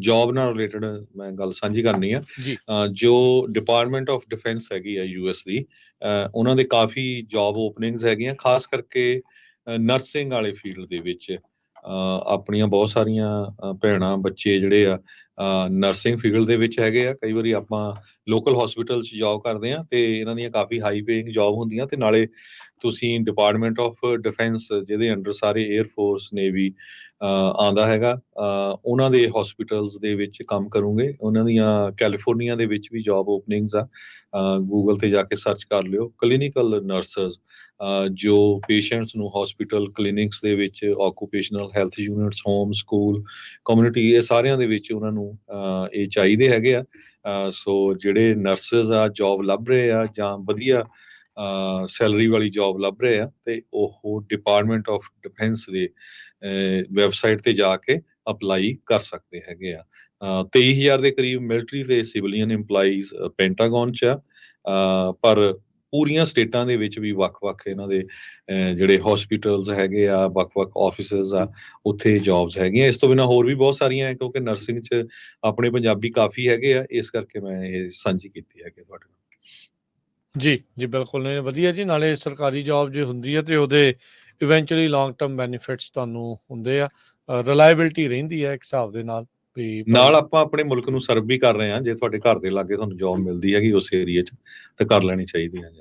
Job ਨਾਲ related ਮੈਂ ਗੱਲ ਸਾਂਝੀ ਕਰਨੀ ਆ। ਜੀ। ਡਿਪਾਰਟਮੈਂਟ ਆਫ ਡਿਫੈਂਸ ਹੈਗੀ ਆ ਯੂਐਸ ਦੀ ਅ, ਉਹਨਾਂ ਦੇ ਕਾਫੀ ਜੌਬ ਓਪਨਿੰਗਸ ਹੈਗੀਆਂ ਖਾਸ ਕਰਕੇ ਨਰਸਿੰਗ ਵਾਲੇ ਫੀਲਡ ਦੇ ਵਿੱਚ ਆਪਣੀਆਂ ਬਹੁਤ ਸਾਰੀਆਂ ਭੈਣਾਂ ਬੱਚੇ ਜਿਹੜੇ ਆ ਨਰਸਿੰਗ ਫੀਲਡ ਦੇ ਵਿੱਚ ਹੈਗੇ ਆ। ਕਈ ਵਾਰੀ ਆਪਾਂ ਲੋਕਲ ਹਸਪੀਟਲ 'ਚ ਜੌਬ ਕਰਦੇ ਆ ਤੇ ਇਹਨਾਂ ਦੀਆਂ ਕਾਫੀ ਹਾਈ ਪੇਇੰਗ ਜੌਬ ਹੁੰਦੀਆਂ ਤੇ ਨਾਲੇ ਤੁਸੀਂ ਡਿਪਾਰਟਮੈਂਟ ਆਫ ਡਿਫੈਂਸ ਜਿਹਦੇ ਅੰਡਰ ਸਾਰੇ 에ਅਰ ਫੋਰਸ ਨੇਵੀ ਆਂਦਾ ਹੈਗਾ ਉਹਨਾਂ ਦੇ ਹਸਪੀਟਲਸ ਦੇ ਵਿੱਚ ਕੰਮ ਕਰੋਗੇ। ਉਹਨਾਂ ਦੀਆਂ ਕੈਲੀਫੋਰਨੀਆ ਦੇ ਵਿੱਚ ਵੀ ਜੌਬ ਓਪਨਿੰਗਸ ਆ। ਗੂਗਲ ਤੇ ਜਾ ਕੇ ਸਰਚ ਕਰ ਲਿਓ। ਕਲੀਨਿਕਲ ਨਰਸਸ ਜੋ ਪੇਸ਼ੈਂਟਸ ਨੂੰ ਹਸਪੀਟਲ ਕਲੀਨਿਕਸ ਦੇ ਵਿੱਚ occupational health units home school community ਇਹ ਸਾਰਿਆਂ ਦੇ ਵਿੱਚ ਉਹਨਾਂ ਨੂੰ ਇਹ ਚਾਹੀਦੇ ਹੈਗੇ ਆ। ਸੋ ਜਿਹੜੇ ਨਰਸਸ ਆ ਜੌਬ ਲੱਭ ਰਹੇ ਆ ਜਾਂ ਵਧੀਆ ਸੈਲਰੀ ਵਾਲੀ ਜੌਬ ਲੱਭ ਰਹੇ ਆ ਤੇ ਉਹ ਡਿਪਾਰਟਮੈਂਟ ਆਫ ਡਿਫੈਂਸ ਦੇ ਵੈਬਸਾਈਟ ਤੇ ਜਾ ਕੇ ਅਪਲਾਈ ਕਰ ਸਕਦੇ ਹੈਗੇ ਆ। ਅ, 23000 ਦੇ ਕਰੀਬ ਮਿਲਟਰੀ ਤੇ ਸਿਵਲੀਅਨ EMPLOYEES ਪੈਂਟਾਗਨ ਚ ਆ। ਪਰ ਪੂਰੀਆਂ ਸਟੇਟਾਂ ਦੇ ਵਿੱਚ ਵੀ ਵੱਖ-ਵੱਖ ਇਹਨਾਂ ਦੇ ਅ, ਜਿਹੜੇ ਹਸਪੀਟਲਸ ਹੈਗੇ ਆ ਵੱਖ-ਵੱਖ ਆਫਿਸਸ ਆ ਉੱਥੇ ਜੌਬਸ ਹੈਗੀਆਂ। ਇਸ ਤੋਂ ਬਿਨਾ ਹੋਰ ਵੀ ਬਹੁਤ ਸਾਰੀਆਂ ਹੈ ਕਿਉਂਕਿ ਨਰਸਿੰਗ ਚ ਆਪਣੇ ਪੰਜਾਬੀ ਕਾਫੀ ਹੈਗੇ ਆ। ਇਸ ਕਰਕੇ ਮੈਂ ਇਹ ਸਾਂਝੀ ਕੀਤੀ ਹੈਗੀ ਤੁਹਾਡੇ ਨਾਲ। ਜੀ ਜੀ ਬਿਲਕੁਲ ਨਹੀਂ ਵਧੀਆ ਜੀ, ਨਾਲੇ ਸਰਕਾਰੀ ਜੌਬ ਜੇ ਹੁੰਦੀ ਹੈ ਤੇ ਉਹਦੇ ਇਵੈਂਚੁਅਲੀ ਲੌਂਗ ਟਰਮ ਬੈਨੀਫਿਟਸ ਤੁਹਾਨੂੰ ਹੁੰਦੇ ਆ ਰਿਲਾਇਬਿਲਟੀ ਰਹਿੰਦੀ ਹੈ ਇੱਕ ਹਿਸਾਬ ਦੇ ਨਾਲ, ਵੀ ਨਾਲ ਆਪਾਂ ਆਪਣੇ ਮੁਲਕ ਨੂੰ ਸਰਵ ਵੀ ਕਰ ਰਹੇ ਹਾਂ, ਜੇ ਤੁਹਾਡੇ ਘਰ ਦੇ ਲਾਗੇ ਤੁਹਾਨੂੰ ਜੌਬ ਮਿਲਦੀ ਹੈਗੀ ਉਸ ਏਰੀਆ 'ਚ, ਤਾਂ ਕਰ ਲੈਣੀ ਚਾਹੀਦੀ ਹੈ ਜੀ।